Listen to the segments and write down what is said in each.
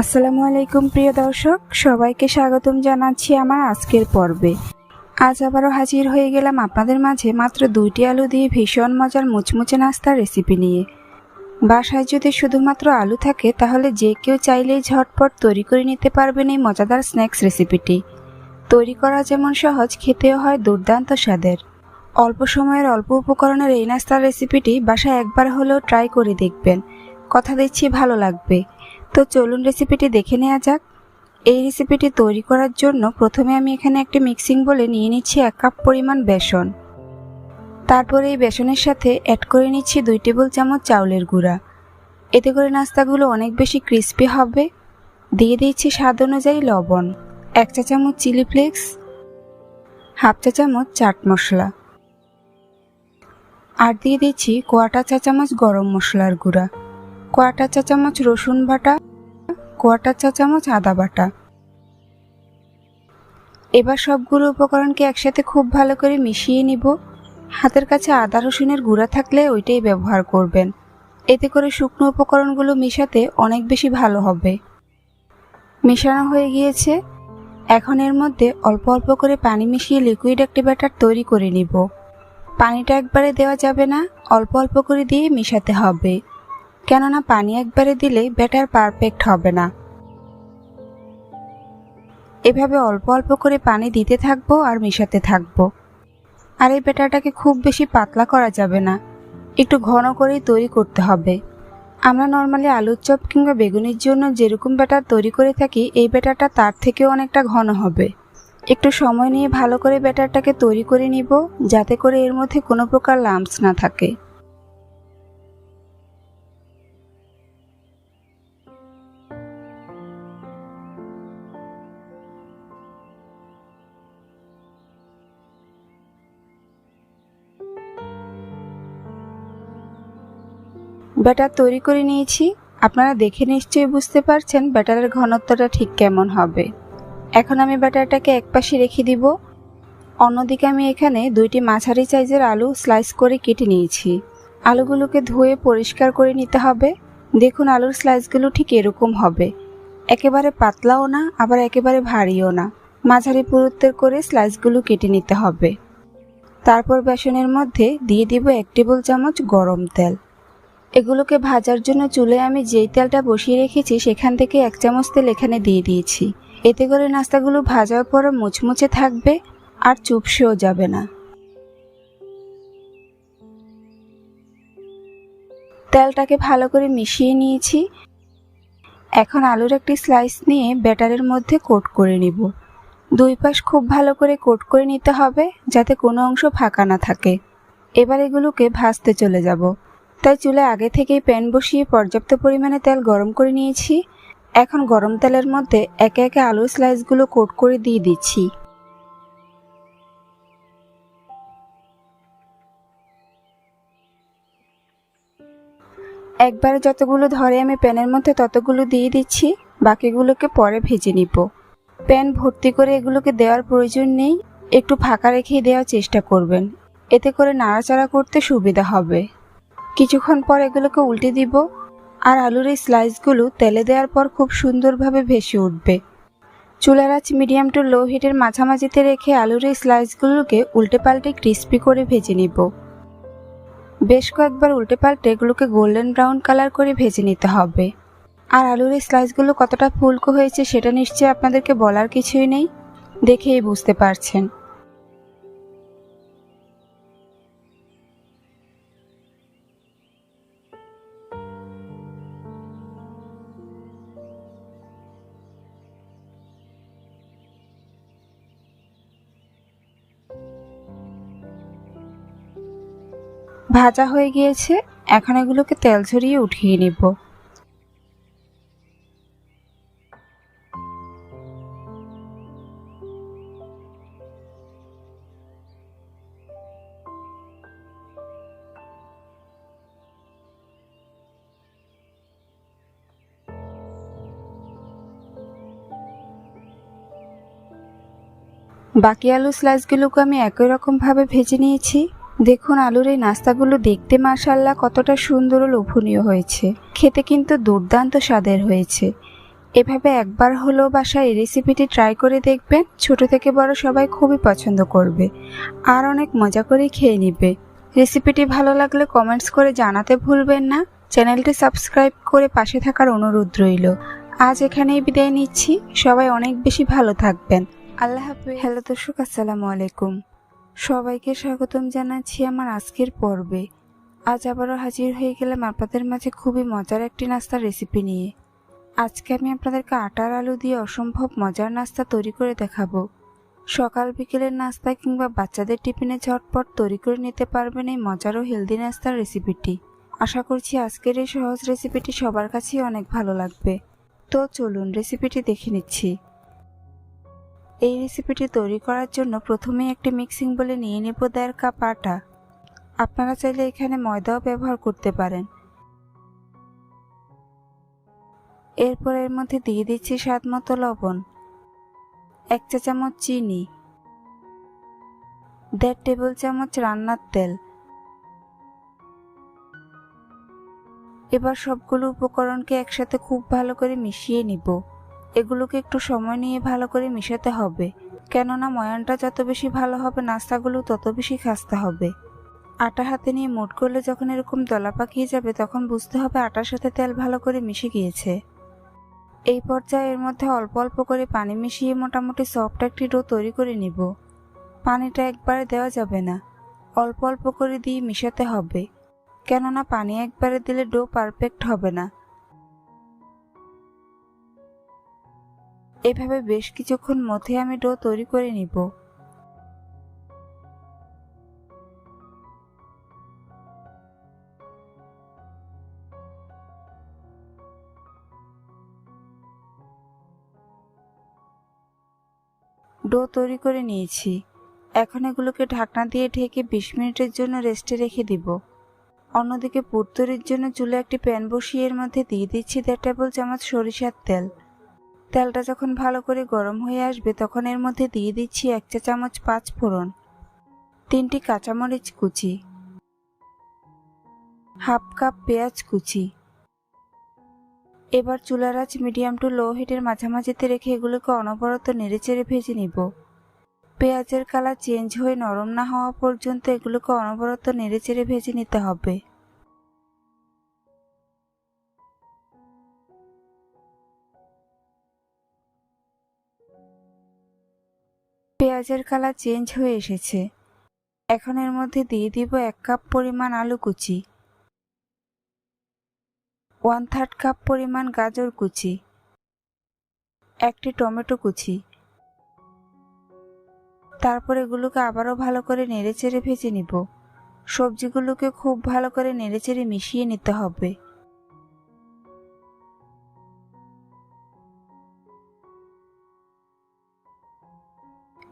আসসালামু আলাইকুম, প্রিয় দর্শক। সবাইকে স্বাগতম জানাচ্ছি আমার আজকের পর্বে। আজ আবারও হাজির হয়ে গেলাম আপনাদের মাঝে মাত্র দুইটি আলু দিয়ে ভীষণ মজার মুচমুচে নাস্তার রেসিপি নিয়ে। বাসায় যদি শুধুমাত্র আলু থাকে, তাহলে যে কেউ চাইলেই ঝটপট তৈরি করে নিতে পারবেন এই মজাদার স্ন্যাক্স রেসিপিটি। তৈরি করা যেমন সহজ, খেতেও হয় দুর্দান্ত স্বাদের। অল্প সময়ের অল্প উপকরণের এই নাস্তার রেসিপিটি বাসায় একবার হলেও ট্রাই করে দেখবেন। কথা দিচ্ছি, ভালো লাগবে। তো চলুন রেসিপিটি দেখে নেওয়া যাক। এই রেসিপিটি তৈরি করার জন্য প্রথমে আমি এখানে একটি মিক্সিং বলে নিয়ে নিচ্ছি এক কাপ পরিমাণ বেসন। তারপরে এই বেসনের সাথে অ্যাড করে নিচ্ছি দুই টেবিল চামচ চাউলের গুঁড়া। এতে করে নাস্তাগুলো অনেক বেশি ক্রিস্পি হবে। দিয়ে দিচ্ছি স্বাদ অনুযায়ী লবণ। এক চা চামচ চিলি ফ্লেক্স হাফ চা চামচ চাট মশলা। আর দিয়ে দিচ্ছি কোয়াটা চা চামচ গরম মশলার গুঁড়া। কোয়াটা চা চামচ রসুন বাটা, কোয়াটা চা চামচ আদা বাটা। এবার সবগুলো উপকরণকে একসাথে খুব ভালো করে মিশিয়ে নিব। হাতের কাছে আদা রসুনের গুঁড়া থাকলে ওইটাই ব্যবহার করবেন। এতে করে শুকনো উপকরণগুলো মিশাতে অনেক বেশি ভালো হবে। মেশানো হয়ে গিয়েছে। এখন এর মধ্যে অল্প অল্প করে পানি মিশিয়ে লিকুইড একটি ব্যাটার তৈরি করে নিব। পানিটা একবারে দেওয়া যাবে না, অল্প অল্প করে দিয়ে মিশাতে হবে। কেননা পানি একবারে দিলে ব্যাটার পারফেক্ট হবে না। এভাবে অল্প অল্প করে পানি দিতে থাকব আর মেশাতে থাকব। আর এই ব্যাটারটাকে খুব বেশি পাতলা করা যাবে না। একটু ঘন করেই তৈরি করতে হবে। আমরা নর্মালি আলুর চপ কিংবা বেগুনির জন্য যেরকম ব্যাটার তৈরি করে থাকি, এই ব্যাটারটা তার থেকেও অনেকটা ঘন হবে। একটু সময় নিয়ে ভালো করে ব্যাটারটাকে তৈরি করে নিব, যাতে করে এর মধ্যে কোনো প্রকার লাম্পস না থাকে। ব্যাটার তৈরি করে নিয়েছি। আপনারা দেখে নিশ্চয়ই বুঝতে পারছেন ব্যাটারের ঘনত্বটা ঠিক কেমন হবে। এখন আমি ব্যাটারটাকে একপাশে রেখে দিব। অন্যদিকে আমি এখানে দুইটি মাঝারি সাইজের আলু স্লাইস করে কেটে নিয়েছি। আলুগুলোকে ধুয়ে পরিষ্কার করে নিতে হবে। দেখুন আলুর স্লাইসগুলো ঠিক এরকম হবে। একেবারে পাতলাও না, আবার একেবারে ভারীও না। মাঝারি পুরুত্বের করে স্লাইসগুলো কেটে নিতে হবে। তারপর বেসনের মধ্যে দিয়ে দিব এক টেবিল চামচ গরম তেল। এগুলোকে ভাজার জন্য চুলে আমি যেই তেলটা বসিয়ে রেখেছি, সেখান থেকে এক চামচ তেল এখানে দিয়ে দিয়েছি। এতে করে নাস্তাগুলো ভাজার পর মুচমুচে থাকবে আর চুপসেও যাবে না। তেলটাকে ভালো করে মিশিয়ে নিয়েছি। এখন আলুর একটি স্লাইস নিয়ে ব্যাটারের মধ্যে কোট করে নিব। দুই পাশ খুব ভালো করে কোট করে নিতে হবে যাতে কোনো অংশ ফাঁকা না থাকে। এবার এগুলোকে ভাজতে চলে যাব। তাই চুলে আগে থেকেই প্যান বসিয়ে পর্যাপ্ত পরিমাণে তেল গরম করে নিয়েছি। এখন গরম তেলের মধ্যে একে একে আলুর স্লাইসগুলো কোট করে দিয়ে দিচ্ছি। একবারে যতগুলো ধরে আমি প্যানের মধ্যে ততগুলো দিয়ে দিচ্ছি, বাকিগুলোকে পরে ভেজে নিব। প্যান ভর্তি করে এগুলোকে দেওয়ার প্রয়োজন নেই, একটু ফাঁকা রেখেই দেওয়ার চেষ্টা করবেন। এতে করে নাড়াচাড়া করতে সুবিধা হবে। কিছুক্ষণ পর এগুলোকে উল্টে দিব। আর আলুর এই স্লাইসগুলো তেলে দেওয়ার পর খুব সুন্দরভাবে ভেসে উঠবে। চুলার আঁচ মিডিয়াম টু লো হিটের মাঝামাঝিতে রেখে আলুর এই স্লাইসগুলোকে উল্টে পাল্টে ক্রিস্পি করে ভেজে নিব। বেশ কয়েকবার উল্টে পাল্টে এগুলোকে গোল্ডেন ব্রাউন কালার করে ভেজে নিতে হবে। আর আলুর এই স্লাইসগুলো কতটা ফুলকো হয়েছে সেটা নিশ্চয়ই আপনাদেরকে বলার কিছুই নেই। দেখেই বুঝতে পারছেন। ভাজা হয়ে গিয়েছে, এখন এগুলোকে তেল ঝরিয়ে উঠিয়ে নিব। বাকি আলু স্লাইসগুলোকে আমি একই রকমভাবে ভেজে নিয়েছি। দেখুন আলুর এই নাস্তাগুলো দেখতে মাশাল্লাহ কতটা সুন্দর ও লোভনীয় হয়েছে। খেতে কিন্তু দুর্দান্ত স্বাদের হয়েছে। এভাবে একবার হলেও বাসায় এই রেসিপিটি ট্রাই করে দেখবেন, ছোট থেকে বড় সবাই খুবই পছন্দ করবে। আর অনেক মজা করে খেয়ে নিবে। রেসিপিটি ভালো লাগলে কমেন্টস করে জানাতে ভুলবেন না। চ্যানেলটি সাবস্ক্রাইব করে পাশে থাকার অনুরোধ রইল। আজ এখানেই বিদায় নিচ্ছি। সবাই অনেক বেশি ভালো থাকবেন। আল্লাহ হাফিজ। হ্যালো দর্শক, আসসালামু আলাইকুম। সবাইকে স্বাগতম জানাচ্ছি আমার আজকের পর্বে। আজ আবারও হাজির হয়ে গেলাম আপনাদের মাঝে খুবই মজার একটি নাস্তার রেসিপি নিয়ে। আজকে আমি আপনাদেরকে আটার আলু দিয়ে অসম্ভব মজার নাস্তা তৈরি করে দেখাবো। সকাল বিকেলের নাস্তা কিংবা বাচ্চাদের টিফিনে ঝটপট তৈরি করে নিতে পারবেন এই মজার ও হেলদি নাস্তার রেসিপিটি আশা করছি আজকের এই সহজ রেসিপিটি সবার কাছেই অনেক ভালো লাগবে। তো চলুন রেসিপিটি দেখে নিচ্ছি। এই রেসিপিটি তৈরি করার জন্য প্রথমেই একটি মিক্সিং বলে নিয়ে নেব দেড় কাপ আটা। আপনারা চাইলে এখানে ময়দাও ব্যবহার করতে পারেন। এরপর এর মধ্যে দিয়ে দিচ্ছি স্বাদ মতো লবণ, এক চা চামচ চিনি, দেড় টেবিল চামচ রান্নার তেল। এবার সবগুলো উপকরণকে একসাথে খুব ভালো করে মিশিয়ে নিব। এগুলোকে একটু সময় নিয়ে ভালো করে মিশাতে হবে। কেননা ময়ানটা যত বেশি ভালো হবে নাস্তাগুলো তত বেশি খাস্তা হবে। আটা হাতে নিয়ে মুট করলে যখন এরকম দলা পাকিয়ে যাবে, তখন বুঝতে হবে আটার সাথে তেল ভালো করে মিশে গিয়েছে। এই পর্যায়ে এর মধ্যে অল্প অল্প করে পানি মিশিয়ে মোটামুটি সফট একটি ডো তৈরি করে নিব। পানিটা একবারে দেওয়া যাবে না। অল্প অল্প করে দিয়ে মিশাতে হবে। কেননা পানি একবারে দিলে ডো পারফেক্ট হবে না। এভাবে বেশ কিছুক্ষণ মধ্যে আমি ডো তৈরি করে নিব। ডো তৈরি করে নিয়েছি। এখন এগুলোকে ঢাকনা দিয়ে ঢেকে বিশ মিনিটের জন্য রেস্টে রেখে দিব। অন্যদিকে পুর জন্য চুলে একটি প্যান বসিয়ে এর মধ্যে দিয়ে দিচ্ছি দেড় টেবিল চামচ সরিষার তেল। তেলটা যখন ভালো করে গরম হয়ে আসবে, তখন এর মধ্যে দিয়ে দিচ্ছি এক চা চামচ পাঁচ ফোড়ন, তিনটি কাঁচামরিচ কুচি, হাফ কাপ পেঁয়াজ কুচি। এবার চুলার আঁচ মিডিয়াম টু লো হিটের মাঝামাঝিতে রেখে এগুলোকে অনবরত নেড়েচেড়ে ভেজে নিব। পেঁয়াজের কালার চেঞ্জ হয়ে নরম না হওয়া পর্যন্ত এগুলোকে অনবরত নেড়েচেড়ে ভেজে নিতে হবে। পেঁয়াজের কালার চেঞ্জ হয়ে এসেছে। এখন এর মধ্যে দিয়ে দিব এক কাপ পরিমাণ আলু কুচি। ওয়ান থার্ড কাপ পরিমাণ গাজর কুচি। একটি টমেটো কুচি। তারপর এগুলোকে আবারও ভালো করে নেড়েচেড়ে ভেজে নিব। সবজিগুলোকে খুব ভালো করে নেড়েচেড়ে মিশিয়ে নিতে হবে।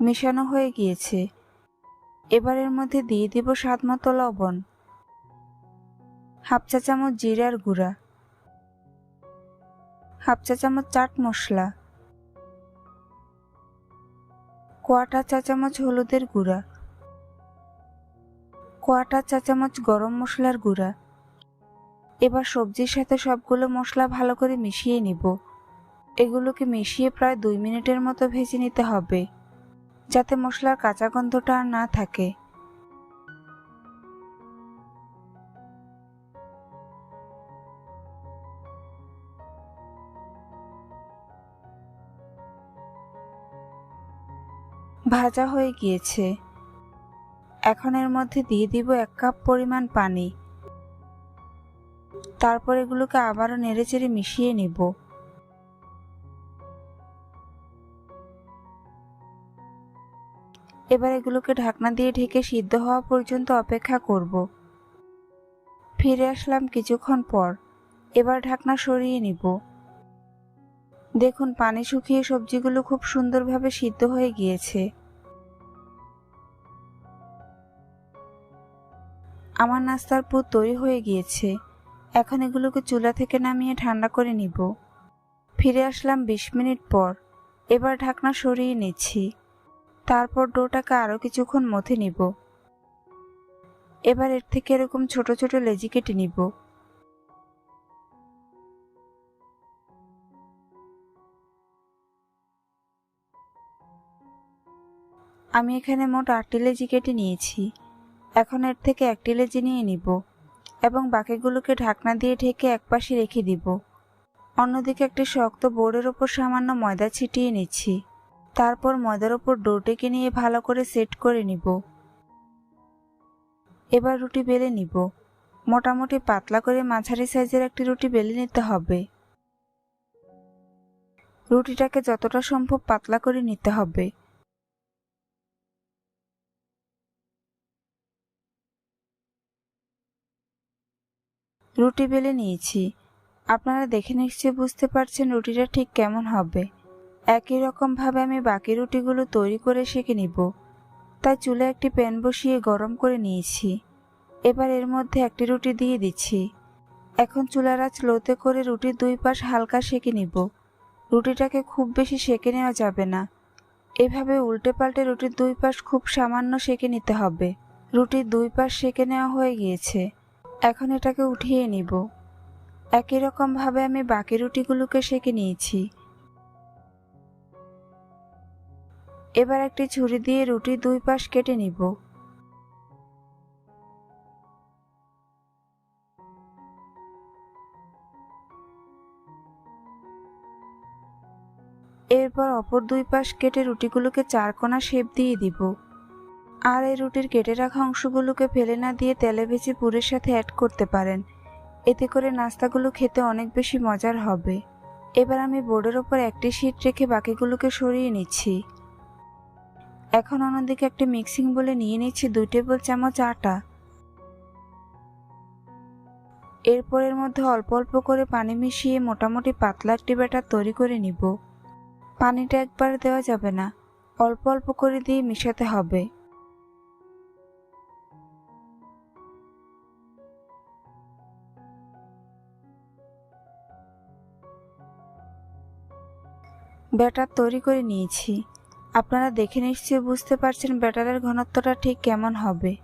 মেশানো হয়ে গিয়েছে। এবার এর মধ্যে দিয়ে দিব স্বাদ মতো লবণ। হাফ চা চামচ জিরার গুঁড়া। হাফ চা চামচ চাট মশলা। কোয়াটা চা চামচ হলুদের গুঁড়া। কোয়াটা চা চামচ গরম মশলার গুঁড়া। এবার সবজির সাথে সবগুলো মশলা ভালো করে মিশিয়ে নিব। এগুলোকে মিশিয়ে প্রায় দুই মিনিটের মতো ভেজে নিতে হবে। যাতে মশলার কাঁচা গন্ধটা আর না থাকে। ভাজা হয়ে গিয়েছে। এখন এর মধ্যে দিয়ে দিব এক কাপ পরিমাণ পানি। তারপর এগুলোকে আবারও নেড়েচেড়ে মিশিয়ে নিব। এবার এগুলোকে ঢাকনা দিয়ে ঢেকে সিদ্ধ হওয়া পর্যন্ত অপেক্ষা করব। ফিরে আসলাম কিছুক্ষণ পর। এবার ঢাকনা সরিয়ে নিব। দেখুন, পানি শুকিয়ে সবজিগুলো খুব সুন্দরভাবে সিদ্ধ হয়ে গিয়েছে। আমার নাস্তার পুর তৈরি হয়ে গিয়েছে। এখন এগুলোকে চুলা থেকে নামিয়ে ঠান্ডা করে নিব। ফিরে আসলাম বিশ মিনিট পর। এবার ঢাকনা সরিয়ে নিচ্ছি। তারপর ডোটাকে আরও কিছুক্ষণ মথে নিব। এবার এর থেকে এরকম ছোট ছোট লেজি কেটে নিব। আমি এখানে মোট আটটি লেজি কেটে নিয়েছি। এখন এর থেকে একটি লেজি নিয়ে নিব এবং বাকিগুলোকে ঢাকনা দিয়ে ঢেকে একপাশে রেখে দিব। অন্যদিকে একটি শক্ত বোর্ডের ওপর সামান্য ময়দা ছিটিয়ে নিচ্ছি। তারপর ময়দার ওপর ডোটিকে নিয়ে ভালো করে সেট করে নিব। এবার রুটি বেলে নিব। মোটামুটি পাতলা করে মাঝারি সাইজের একটি রুটি বেলে নিতে হবে। রুটিটাকে যতটা সম্ভব পাতলা করে নিতে হবে। রুটি বেলে নিয়েছি। আপনারা দেখে নিশ্চয়ই বুঝতে পারছেন রুটিটা ঠিক কেমন হবে। একই রকমভাবে আমি বাকি রুটিগুলো তৈরি করে সেঁকে নিব। তাই চুলে একটি প্যান বসিয়ে গরম করে নিয়েছি। এবার এর মধ্যে একটি রুটি দিয়ে দিচ্ছি। এখন চুলার আঁচ লোতে করে রুটির দুই পাশ হালকা সেঁকে নিব। রুটিটাকে খুব বেশি সেঁকে নেওয়া যাবে না। এভাবে উল্টে পাল্টে রুটির দুই পাশ খুব সামান্য সেঁকে নিতে হবে। রুটির দুই পাশ সেঁকে নেওয়া হয়ে গিয়েছে। এখন এটাকে উঠিয়ে নিব। একই রকমভাবে আমি বাকি রুটিগুলোকে সেঁকে নিয়েছি। এবার একটি ছুরি দিয়ে রুটির দুই পাশ কেটে নিব। এরপর অপর দুই পাশ কেটে রুটিগুলোকে চারকোনা শেপ দিয়ে দিব। আর এই রুটির কেটে রাখা অংশগুলোকে ফেলে না দিয়ে তেলে ভেজে পুরের সাথে অ্যাড করতে পারেন। এতে করে নাস্তাগুলো খেতে অনেক বেশি মজার হবে। এবার আমি বোর্ডের ওপর একটি শিট রেখে বাকিগুলোকে সরিয়ে নিচ্ছি। এখন অন্যদিকে একটি মিক্সিং বলে নিয়ে নিচ্ছি দুই টেবিল চামচ আটা। এরপর এর মধ্যে অল্প অল্প করে পানি মিশিয়ে মোটামুটি পাতলা একটি ব্যাটার তৈরি করে নিব। পানিটা একবার দেওয়া যাবে না, অল্প অল্প করে দিয়ে মিশাতে হবে। ব্যাটার তৈরি করে নিয়েছি। আপনারা দেখে নিশ্চয়ই বুঝতে পারছেন ব্যাটারের ঘনত্বটা ঠিক কেমন হবে।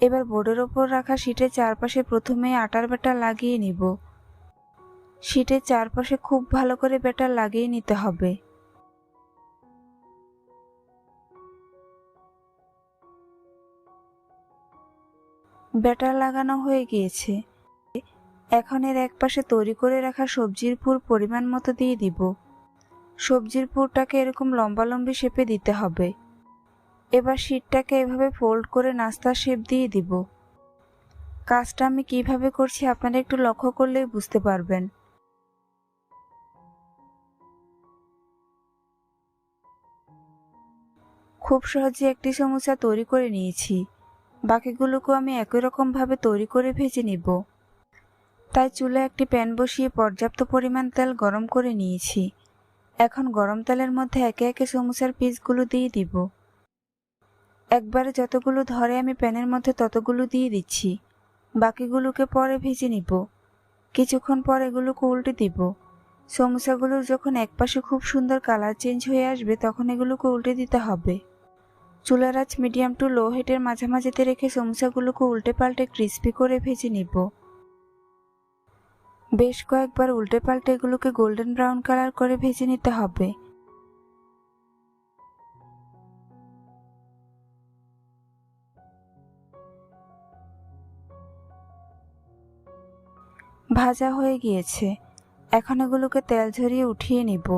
এবার বোর্ডের ওপর রাখা শীটের চারপাশে প্রথমে আটার ব্যাটার লাগিয়ে নিব। শীটের চারপাশে খুব ভালো করে ব্যাটার লাগিয়ে নিতে হবে। ব্যাটার লাগানো হয়ে গিয়েছে। এখন এর এক পাশে তৈরি করে রাখা সবজির পুর পরিমাণ মতো দিয়ে দিব। সবজির পুরটাকে এরকম লম্বালম্বি শেপে দিতে হবে। এবার শীটটাকে এভাবে ফোল্ড করে নাস্তার শেপ দিয়ে দিব। কাজটা আমি কীভাবে করছি আপনারা একটু লক্ষ্য করলেই বুঝতে পারবেন। খুব সহজে একটি সমস্যা তৈরি করে নিয়েছি। বাকিগুলোকেও আমি একই রকমভাবে তৈরি করে ভেজে নিব। তাই চুলে একটি প্যান বসিয়ে পর্যাপ্ত পরিমাণ তেল গরম করে নিয়েছি। এখন গরম তেলের মধ্যে একে একে সমুচার পিসগুলো দিয়ে দিব। একবারে যতগুলো ধরে আমি প্যানের মধ্যে ততগুলো দিয়ে দিচ্ছি। বাকিগুলোকে পরে ভেজে নিব। কিছুক্ষণ পর এগুলোকে উল্টে দিব। সমোসাগুলোর যখন একপাশে খুব সুন্দর কালার চেঞ্জ হয়ে আসবে, তখন এগুলোকে উল্টে দিতে হবে। চুলার আঁচ মিডিয়াম টু লো হিটের মাঝামাঝিতে রেখে সমোসাগুলোকে উল্টে পাল্টে ক্রিস্পি করে ভেজে নিব। বেশ কয়েকবার উল্টে পাল্টে এগুলোকে গোল্ডেন ব্রাউন কালার করে ভেজে নিতে হবে। ভাজা হয়ে গিয়েছে। এখন এগুলোকে তেল ঝরিয়ে উঠিয়ে নিব।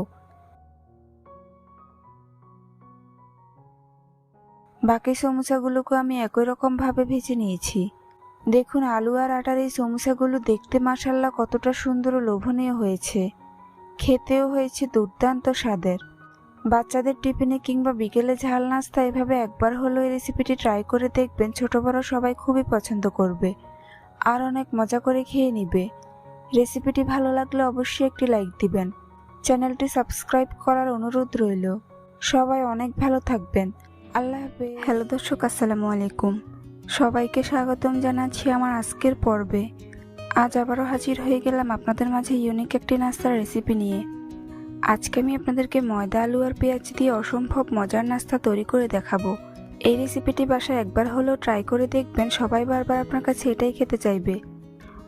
বাকি সমোসাগুলোকে আমি একই রকম ভাবে ভেজে নিয়েছি। দেখুন, আলু আর আটার এই সমোসাগুলো দেখতে মাসাল্লা কতটা সুন্দর ও লোভনীয় হয়েছে। খেতেও হয়েছে দুর্দান্ত স্বাদের। বাচ্চাদের টিফিনে কিংবা বিকেলে ঝাল নাস্তা এভাবে একবার হলেও এই রেসিপিটি ট্রাই করে দেখবেন ছোট বড় সবাই খুবই পছন্দ করবে আর অনেক মজা করে খেয়ে নিবে। রেসিপিটি ভালো লাগলে অবশ্যই একটি লাইক দিবেন। চ্যানেলটি সাবস্ক্রাইব করার অনুরোধ রইল। সবাই অনেক ভালো থাকবেন। আল্লাহ হাফেজ। হ্যালো দর্শক, আসসালামু আলাইকুম। সবাইকে স্বাগতম জানাচ্ছি আমার আজকের পর্বে। আজ আবারও হাজির হয়ে গেলাম আপনাদের মাঝে ইউনিক একটি নাস্তার রেসিপি নিয়ে। আজকে আমি আপনাদেরকে ময়দা, আলু আর পেঁয়াজ দিয়ে অসম্ভব মজার নাস্তা তৈরি করে দেখাবো। এই রেসিপিটি বাসায় একবার হলেও ট্রাই করে দেখবেন, সবাই বারবার আপনার কাছে এটাই খেতে চাইবে।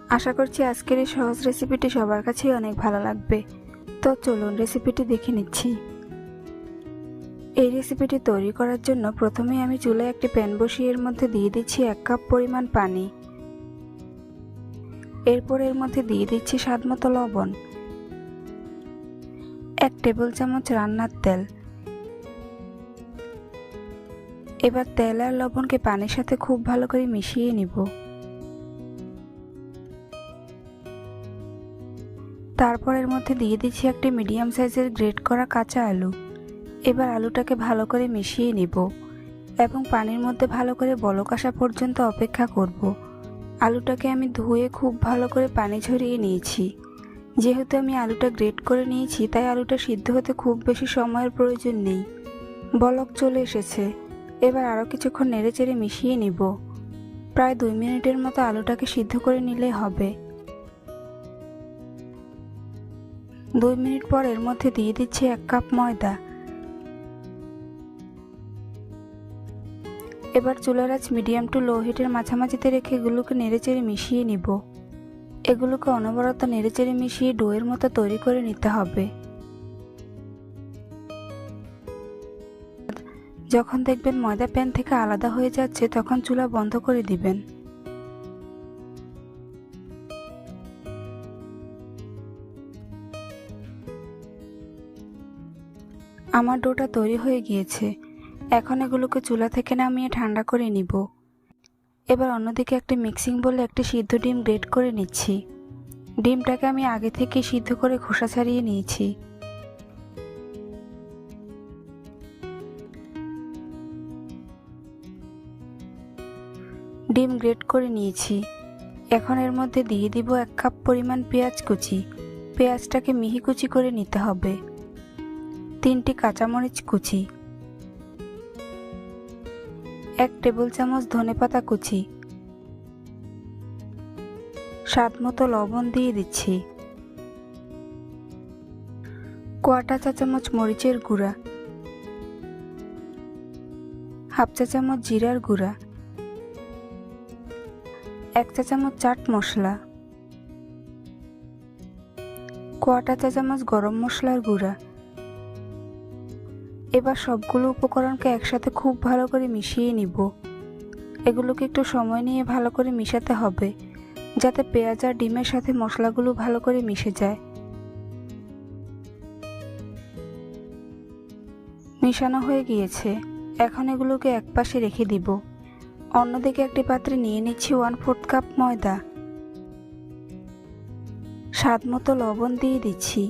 আশা করছি আজকের এই সহজ রেসিপিটি সবার কাছেই অনেক ভালো লাগবে। তো চলুন রেসিপিটি দেখে নিচ্ছি। এই রেসিপিটি তৈরি করার জন্য প্রথমেই আমি চুলায় একটি প্যান বসিয়ে এর মধ্যে দিয়ে দিচ্ছি এক কাপ পরিমাণ পানি। এরপর এর মধ্যে দিয়ে দিচ্ছি স্বাদ মতো লবণ। এক টেবিল চামচ রান্নার তেল। এবার তেল আর লবণকে পানির সাথে খুব ভালো করে মিশিয়ে নিব। তারপর এর মধ্যে দিয়ে দিচ্ছি একটি মিডিয়াম সাইজের গ্রেট করা কাঁচা আলু। এবার আলুটাকে ভালো করে মিশিয়ে নিব এবং পানির মধ্যে ভালো করে বলক আসা পর্যন্ত অপেক্ষা করব। আলুটাকে আমি ধুয়ে খুব ভালো করে পানি ঝরিয়ে নিয়েছি। যেহেতু আমি আলুটা গ্রেট করে নিয়েছি, তাই আলুটা সিদ্ধ হতে খুব বেশি সময়ের প্রয়োজন নেই। বলক চলে এসেছে। এবার আরও কিছুক্ষণ নেড়েচেড়ে মিশিয়ে নিব। প্রায় দুই মিনিটের মতো আলুটাকে সিদ্ধ করে নিলেই হবে। দুই মিনিট পর এর মধ্যে দিয়ে দিচ্ছি এক কাপ ময়দা। এবার চুলার আঁচ মিডিয়াম টু লো হিটের মাঝামাঝিতে রেখে এগুলোকে নেড়েচেড়ে মিশিয়ে নিব। এগুলোকে অনবরত নেড়েচেড়ে মিশিয়ে ডোয়ের মতো তৈরি করে নিতে হবে। যখন দেখবেন ময়দা প্যান থেকে আলাদা হয়ে যাচ্ছে, তখন চুলা বন্ধ করে দিবেন। আমার ডোটা তৈরি হয়ে গিয়েছে। এখন এগুলোকে চুলা থেকে নামিয়ে ঠান্ডা করে নিব। এবার অন্যদিকে একটা মিক্সিং বলে একটি সিদ্ধ ডিম গ্রেট করে নিচ্ছি। ডিমটাকে আমি আগে থেকে সিদ্ধ করে খোসা ছাড়িয়ে নিয়েছি। ডিম গ্রেট করে নিয়েছি। এখন এর মধ্যে দিয়ে দিব এক কাপ পরিমাণ পেঁয়াজ কুচি। পেঁয়াজটাকে মিহি কুচি করে নিতে হবে। তিনটি কাঁচামরিচ কুচি। এক টেবিল চামচ ধনেপাতা কুচি। স্বাদ মতো লবণ দিয়ে দিচ্ছি। কোয়াটা চা চামচ মরিচের গুঁড়া। হাফ চা চামচ জিরার গুঁড়া। এক চা চামচ চাট মশলা। কোয়াটা চা চামচ গরম মশলার গুঁড়া। এবার সবগুলো উপকরণকে একসাথে খুব ভালো করে মিশিয়ে নিব। এগুলোকে একটু সময় নিয়ে ভালো করে মিশাতে হবে, যাতে পেঁয়াজ আর ডিমের সাথে মশলাগুলো ভালো করে মিশে যায়। মিশানো হয়ে গিয়েছে। এখন এগুলোকে একপাশে রেখে দিব। অন্যদিকে একটি পাত্রে নিয়ে নিচ্ছি ওয়ান ফোর্থ কাপ ময়দা। স্বাদ মতো লবণ দিয়ে দিচ্ছি।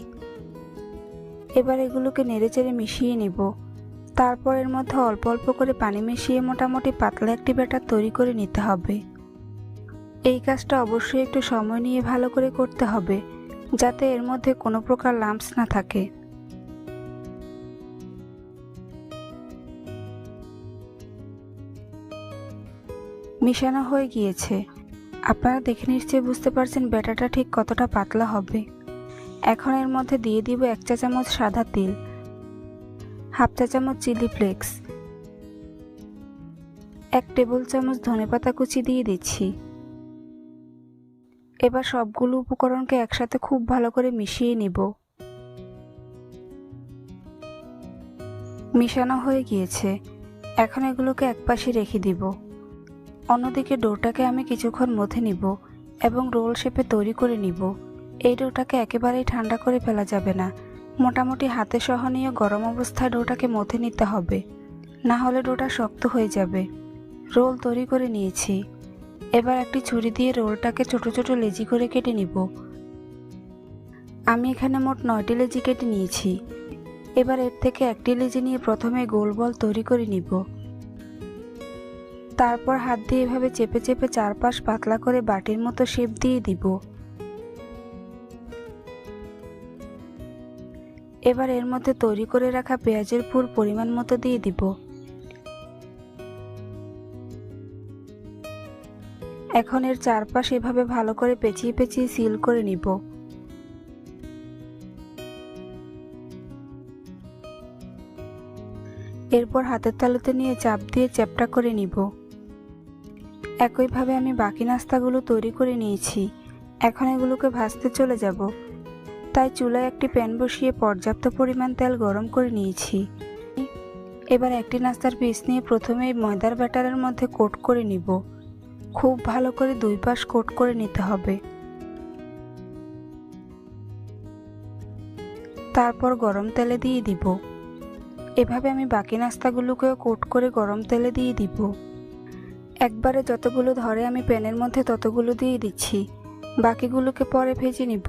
এবার এগুলোকে নেড়েচেড়ে মিশিয়ে নেব। তারপর এর মধ্যে অল্প অল্প করে পানি মিশিয়ে মোটামুটি পাতলা একটি ব্যাটার তৈরি করে নিতে হবে। এই কাজটা অবশ্যই একটু সময় নিয়ে ভালো করে করতে হবে, যাতে এর মধ্যে কোনো প্রকার লাম্পস না থাকে। মিশানো হয়ে গিয়েছে। আপনারা দেখে নিশ্চয়ই বুঝতে পারছেন ব্যাটাটা ঠিক কতটা পাতলা হবে। এখন এর মধ্যে দিয়ে দিব এক চা চামচ সাদা তিল, হাফ চা চামচ চিলি ফ্লেক্স, এক টেবিল চামচ ধনেপাতা কুচি দিয়ে দিচ্ছি। এবার সবগুলো উপকরণকে একসাথে খুব ভালো করে মিশিয়ে নিব। মিশানো হয়ে গিয়েছে। এখন এগুলোকে একপাশে রেখে দিব। অন্যদিকে ডোটাকে আমি কিছুক্ষণ মধ্যে নিব এবং রোল শেপে তৈরি করে নিব। এই ডোটাকে একেবারেই ঠান্ডা করে ফেলা যাবে না। মোটামুটি হাতে সহনীয় গরম অবস্থায় ডোটাকে মথে নিতে হবে। না হলে ডোটা শক্ত হয়ে যাবে। রোল তৈরি করে নিয়েছি। এবার একটি ছুরি দিয়ে রোলটাকে ছোট ছোট লেজি করে কেটে নিব। আমি এখানে মোট নয়টি লেজি কেটে নিয়েছি। এবার এর থেকে একটি লেজি নিয়ে প্রথমে গোল বল তৈরি করে নিব। তারপর হাত দিয়ে এভাবে চেপে চেপে চারপাশ পাতলা করে বাটির মতো শেপ দিয়ে দিব। এবার এর মধ্যে তৈরি করে রাখা পেঁয়াজের পুর পরিমাণ মতো দিয়ে দিব। এখন এর চারপাশ এভাবে ভালো করে পেঁচিয়ে পেঁচিয়ে সিল করে নিব। এরপর হাতের তালুতে নিয়ে চাপ দিয়ে চ্যাপটা করে নিব। একইভাবে আমি বাকি নাস্তাগুলো তৈরি করে নিয়েছি। এখন এগুলোকে ভাজতে চলে যাব। তাই চুলায় একটি প্যান বসিয়ে পর্যাপ্ত পরিমাণ তেল গরম করে নিয়েছি। এবার একটি নাস্তার পিস নিয়ে প্রথমে এই ময়দার ব্যাটারের মধ্যে কোট করে নিব। খুব ভালো করে দুই পাশ কোট করে নিতে হবে। তারপর গরম তেলে দিয়ে দিব। এভাবে আমি বাকি নাস্তাগুলোকেও কোট করে গরম তেলে দিয়ে দিব। একবারে যতগুলো ধরে আমি প্যানের মধ্যে ততগুলো দিয়ে দিচ্ছি। বাকিগুলোকে পরে ভেজে নিব।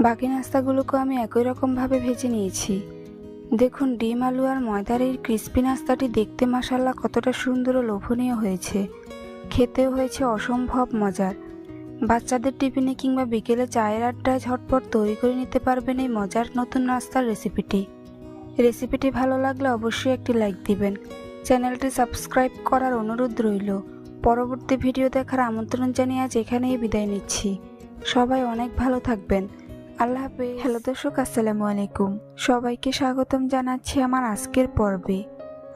বাকি নাস্তাগুলোকে আমি একই রকমভাবে ভেজে নিয়েছি। দেখুন, ডিম আলু আর ময়দার এই ক্রিস্পি নাস্তাটি দেখতে মাসাল্লা কতটা সুন্দর ও লোভনীয় হয়েছে। খেতেও হয়েছে অসম্ভব মজার। বাচ্চাদের টিফিনে কিংবা বিকেলে চায়ের আড্ডায় ঝটপট তৈরি করে নিতে পারবেন এই মজার নতুন নাস্তার রেসিপিটি। রেসিপিটি ভালো লাগলে অবশ্যই একটি লাইক দিবেন। চ্যানেলটি সাবস্ক্রাইব করার অনুরোধ রইল। পরবর্তী ভিডিও দেখার আমন্ত্রণ জানিয়ে আজ এখানেই বিদায় নিচ্ছি। সবাই অনেক ভালো থাকবেন। আল্লাহ হ্যালো দর্শক, আসসালামু আলাইকুম। সবাইকে স্বাগতম জানাচ্ছি আমার আজকের পর্বে।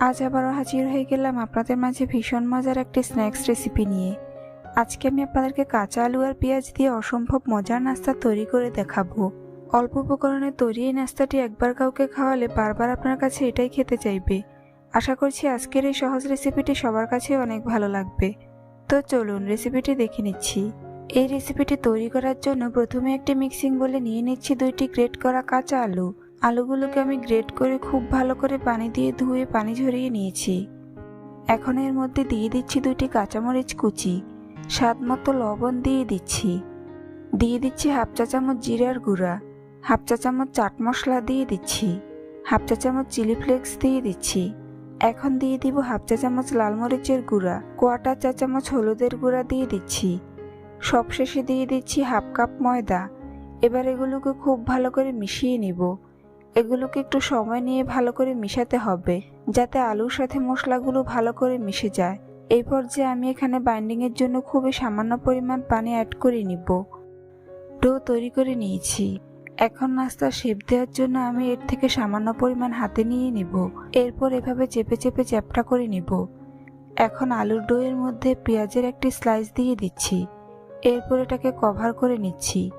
আজ আবারও হাজির হয়ে গেলাম আপনাদের মাঝে ভীষণ মজার একটি স্ন্যাক্স রেসিপি নিয়ে। আজকে আমি আপনাদেরকে কাঁচা আলু আর পেঁয়াজ দিয়ে অসম্ভব মজার নাস্তা তৈরি করে দেখাবো। অল্প উপকরণে তৈরি এই নাস্তাটি একবার কাউকে খাওয়ালে বারবার আপনার কাছে এটাই খেতে চাইবে। আশা করছি আজকের এই সহজ রেসিপিটি সবার কাছে অনেক ভালো লাগবে। তো চলুন রেসিপিটি দেখে নিচ্ছি। এই রেসিপিটি তৈরি করার জন্য প্রথমে একটি মিক্সিং বলে নিয়ে নিচ্ছি দুইটি গ্রেট করা কাঁচা আলু। আলুগুলোকে আমি গ্রেট করে খুব ভালো করে পানি দিয়ে ধুয়ে পানি ঝরিয়ে নিয়েছি। এখন এর মধ্যে দিয়ে দিচ্ছি দুইটি কাঁচামরিচ কুচি। স্বাদ মতো লবণ দিয়ে দিচ্ছি। দিয়ে দিচ্ছি হাফ চা চামচ জিরার গুঁড়া। হাফ চা চামচ চাট মশলা দিয়ে দিচ্ছি। হাফ চা চামচ চিলি ফ্লেক্স দিয়ে দিচ্ছি। এখন দিয়ে দিব হাফ চা চামচ লাল মরিচের গুঁড়া। কোয়াটার চা চামচ হলুদের গুঁড়া দিয়ে দিচ্ছি। সবশেষে দিয়ে দিচ্ছি হাফ কাপ ময়দা। এবার এগুলোকে খুব ভালো করে মিশিয়ে নিব। এগুলোকে একটু সময় নিয়ে ভালো করে মিশাতে হবে, যাতে আলুর সাথে মশলাগুলো ভালো করে মিশে যায়। এই পর্যায়ে আমি এখানে বাইন্ডিংয়ের জন্য খুবই সামান্য পরিমাণ পানি অ্যাড করে নিব। ডো তৈরি করে নিয়েছি। এখন নাস্তা শেপ দেওয়ার জন্য আমি এর থেকে সামান্য পরিমাণ হাতে নিয়ে নিব। এরপর এভাবে চেপে চেপে চ্যাপটা করে নিব। এখন আলুর ডোয়ের মধ্যে পেঁয়াজের একটি স্লাইস দিয়ে দিচ্ছি। এরপর এটাকে কভার করে নিচ্ছি।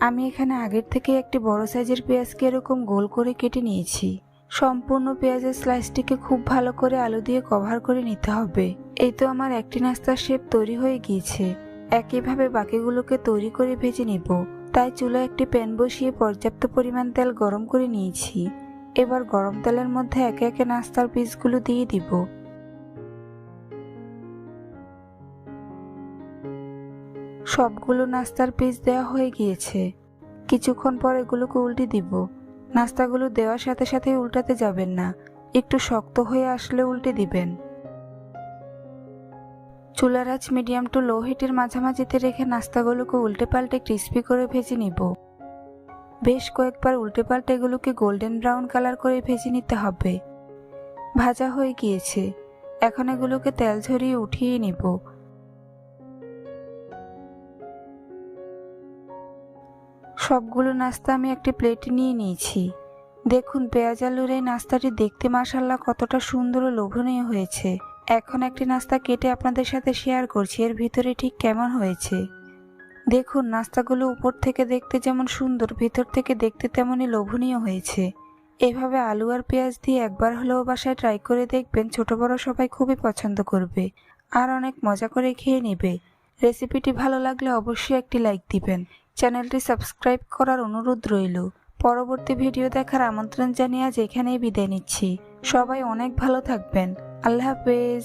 আমি এখানে আগের থেকে একটি বড় সাইজের পেঁয়াজকে এরকম গোল করে কেটে নিয়েছি। সম্পূর্ণ পেঁয়াজের স্লাইসটিকে খুব ভালো করে আলু দিয়ে কভার করে নিতে হবে। এই তো আমার একটি নাস্তার শেপ তৈরি হয়ে গিয়েছে। একইভাবে বাকিগুলোকে তৈরি করে ভেজে নেব। তাই চুলায় একটি প্যান বসিয়ে পর্যাপ্ত পরিমাণ তেল গরম করে নিয়েছি। এবার গরম তেলের মধ্যে একে একে নাস্তার পিসগুলো দিয়ে দিব। সবগুলো নাস্তার পিস দেওয়া হয়ে গিয়েছে। কিছুক্ষণ পর এগুলোকে উল্টে দিব। নাস্তাগুলো দেওয়ার সাথে সাথে উল্টাতে যাবেন না। একটু শক্ত হয়ে আসলে উল্টে দিবেন। চুলার আঁচ মিডিয়াম টু লো হিটের মাঝামাঝিতে রেখে নাস্তাগুলোকে উল্টে পাল্টে ক্রিস্পি করে ভেজে নিব। বেশ কয়েকবার উল্টে পাল্টে এগুলোকে গোল্ডেন ব্রাউন কালার করে ভেজে নিতে হবে। ভাজা হয়ে গিয়েছে। এখন এগুলোকে তেল ঝরিয়ে উঠিয়ে নিব। সবগুলো নাস্তা আমি একটি প্লেটে নিয়ে নিয়েছি। দেখুন, পেঁয়াজ আলুর এই নাস্তাটি দেখতে মাসাল্লাহ কতটা সুন্দর ও লোভনীয় হয়েছে। এখন একটি নাস্তা কেটে আপনাদের সাথে শেয়ার করছি, এর ভিতরে ঠিক কেমন হয়েছে? দেখুন, নাস্তাগুলো উপর থেকে দেখতে যেমন সুন্দর, ভিতর থেকে দেখতে তেমনই লোভনীয় হয়েছে। এভাবে আলু আর পেঁয়াজ দিয়ে একবার হলেও বাসায় ট্রাই করে দেখবেন, ছোট বড় সবাই খুবই পছন্দ করবে আর অনেক মজা করে খেয়ে নেবে। রেসিপিটি ভালো লাগলে অবশ্যই একটি লাইক দিবেন। চ্যানেলটি সাবস্ক্রাইব করার অনুরোধ রইল। পরবর্তী ভিডিও দেখার আমন্ত্রণ জানিয়ে আজ এখানেই বিদায় নিচ্ছি। সবাই অনেক ভালো থাকবেন। আল্লাহ হাফেজ।